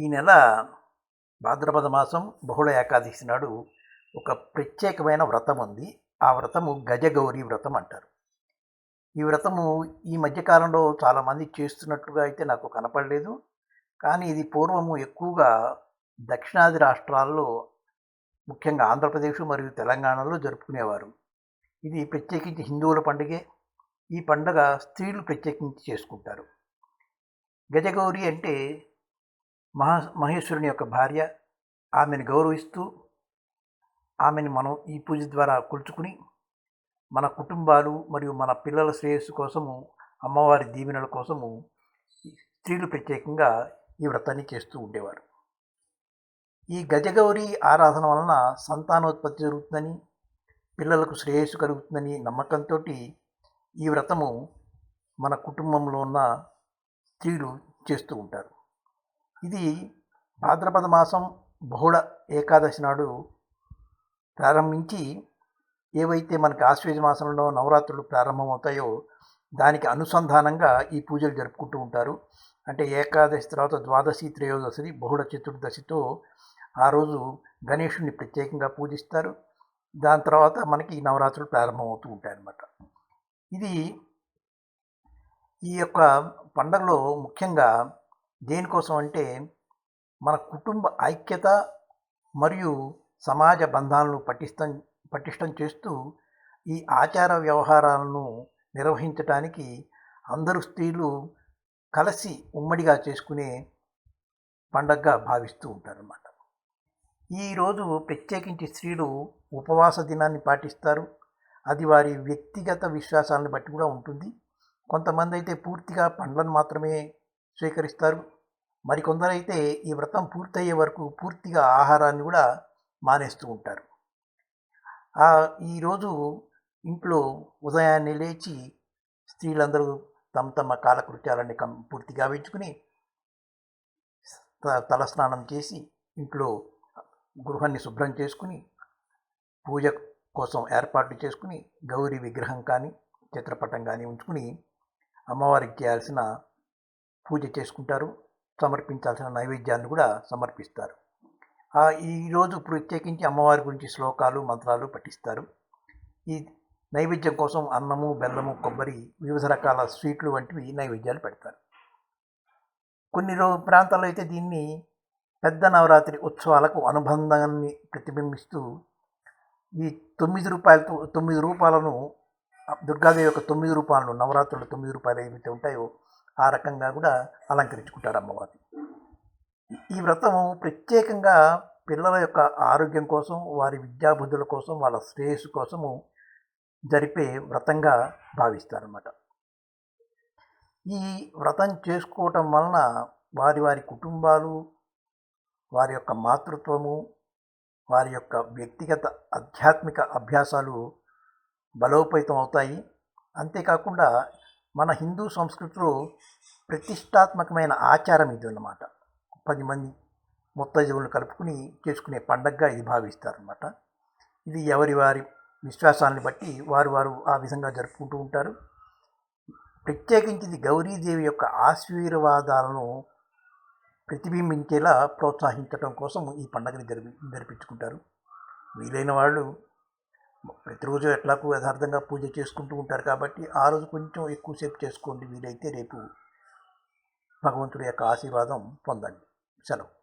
ఈ నెల భాద్రపద మాసం బహుళ ఏకాదశి నాడు ఒక ప్రత్యేకమైన వ్రతం ఉంది. ఆ వ్రతము గజగౌరి వ్రతం అంటారు. ఈ వ్రతము ఈ మధ్యకాలంలో చాలామంది చేస్తున్నట్లుగా అయితే నాకు కనపడలేదు. కానీ ఇది పూర్వము ఎక్కువగా దక్షిణాది రాష్ట్రాల్లో ముఖ్యంగా ఆంధ్రప్రదేశ్ మరియు తెలంగాణలో జరుపుకునేవారు. ఇది ప్రత్యేకించి హిందువుల పండుగే. ఈ పండుగ స్త్రీలు ప్రత్యేకించి చేసుకుంటారు. గజగౌరి అంటే మహా మహేశ్వరుని యొక్క భార్య ఆమెను గౌరవిస్తూ ఆమెను మనం ఈ పూజ ద్వారా కొలుచుకుని మన కుటుంబాలు మరియు మన పిల్లల శ్రేయస్సు కోసము అమ్మవారి దీవెనల కోసము స్త్రీలు ప్రత్యేకంగా ఈ వ్రతాన్ని చేస్తూ ఉండేవారు. ఈ గజగౌరి ఆరాధన వలన సంతానోత్పత్తి జరుగుతుందని పిల్లలకు శ్రేయస్సు కలుగుతుందని నమ్మకంతో ఈ వ్రతము మన కుటుంబంలో ఉన్న స్త్రీలు చేస్తూ ఉంటారు. ఇది భాద్రపద మాసం బహుళ ఏకాదశి నాడు ప్రారంభించి ఏవైతే మనకి ఆశ్వేజ మాసంలో నవరాత్రులు ప్రారంభమవుతాయో దానికి అనుసంధానంగా ఈ పూజలు జరుపుకుంటూ ఉంటారు. అంటే ఏకాదశి తర్వాత ద్వాదశి త్రయోదశి బహుళ చతుర్దశితో ఆ రోజు గణేషుని ప్రత్యేకంగా పూజిస్తారు. దాని తర్వాత మనకి నవరాత్రులు ప్రారంభమవుతూ ఉంటాయి అన్నమాట ఇది ఈ యొక్క పండగలో ముఖ్యంగా దేనికోసం అంటే మన కుటుంబ ఐక్యత మరియు సమాజ బంధాలను పటిష్టం పటిష్టం చేస్తూ ఈ ఆచార వ్యవహారాలను నిర్వహించటానికి అందరూ స్త్రీలు కలిసి ఉమ్మడిగా చేసుకునే పండగగా భావిస్తూ ఉంటారన్నమాట. ఈరోజు ప్రత్యేకించి స్త్రీలు ఉపవాస దినాన్ని పాటిస్తారు. అది వారి వ్యక్తిగత విశ్వాసాలను బట్టి కూడా ఉంటుంది. కొంతమంది అయితే పూర్తిగా పండ్లను మాత్రమే స్వీకరిస్తారు. మరికొందరైతే ఈ వ్రతం పూర్తయ్యే వరకు పూర్తిగా ఆహారాన్ని కూడా మానేస్తూ ఉంటారు. ఈరోజు ఇంట్లో ఉదయాన్నే లేచి స్త్రీలందరూ తమ తమ కాలకృత్యాలన్నీ కం పూర్తిగా వెంచుకుని తలస్నానం చేసి ఇంట్లో గృహాన్ని శుభ్రం చేసుకుని పూజ కోసం ఏర్పాట్లు చేసుకుని గౌరీ విగ్రహం కానీ చిత్రపటం కానీ ఉంచుకుని అమ్మవారికి చేయాల్సిన పూజ చేసుకుంటారు సమర్పించాల్సిన నైవేద్యాన్ని కూడా సమర్పిస్తారు. ఈరోజు ప్రత్యేకించి అమ్మవారి గురించి శ్లోకాలు మంత్రాలు పఠిస్తారు. ఈ నైవేద్యం కోసం అన్నము బెల్లము కొబ్బరి వివిధ రకాల స్వీట్లు వంటివి నైవేద్యాలు పెడతారు. కొన్ని రో ప్రాంతాల్లో అయితే దీన్ని పెద్ద నవరాత్రి ఉత్సవాలకు అనుబంధాన్ని ప్రతిబింబిస్తూ ఈ తొమ్మిది రూపాయలతో తొమ్మిది రూపాయలను దుర్గాదేవి యొక్క తొమ్మిది రూపాయలను నవరాత్రులు తొమ్మిది రూపాయలు ఏవైతే ఉంటాయో ఆ రకంగా కూడా అలంకరించుకుంటారు అమ్మవారిని. ఈ వ్రతము ప్రత్యేకంగా పిల్లల యొక్క ఆరోగ్యం కోసం వారి విద్యాబుద్ధుల కోసం వాళ్ళ శ్రేయస్సు కోసము జరిపే వ్రతంగా భావిస్తారన్నమాట. ఈ వ్రతం చేసుకోవటం వలన వారి వారి కుటుంబాలు వారి యొక్క మాతృత్వము వారి యొక్క వ్యక్తిగత ఆధ్యాత్మిక అభ్యాసాలు బలోపేతం అవుతాయి అంతేకాకుండా మన హిందూ సంస్కృతిలో ప్రతిష్టాత్మకమైన ఆచారం ఇది అన్నమాట. పది మంది ముత్తైదువులను కలుపుకుని చేసుకునే పండగగా ఇది భావిస్తారనమాట ఇది ఎవరి వారి విశ్వాసాలను బట్టి వారు వారు ఆ విధంగా జరుపుకుంటూ ఉంటారు. ప్రత్యేకించి ఇది గౌరీదేవి యొక్క ఆశీర్వాదాలను ప్రతిబింబించేలా ప్రోత్సహించడం కోసం ఈ పండుగని జరిపి జరిపించుకుంటారు. వీలైన వాళ్ళు ప్రతిరోజు ఎట్లాకు యథార్థంగా పూజ చేసుకుంటూ ఉంటారు కాబట్టి ఆ రోజు కొంచెం ఎక్కువసేపు చేసుకోండి వీలైతే రేపు. భగవంతుడి యొక్క ఆశీర్వాదం పొందండి. సెలవు.